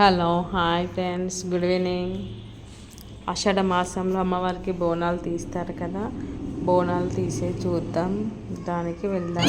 Hello hi friends good evening. Ashadha మాసంలో అమ్మవారికి బోనాలు తీస్తారు కదా బోనాలు తీసే చూద్దాం. దానికి వెళ్దాం.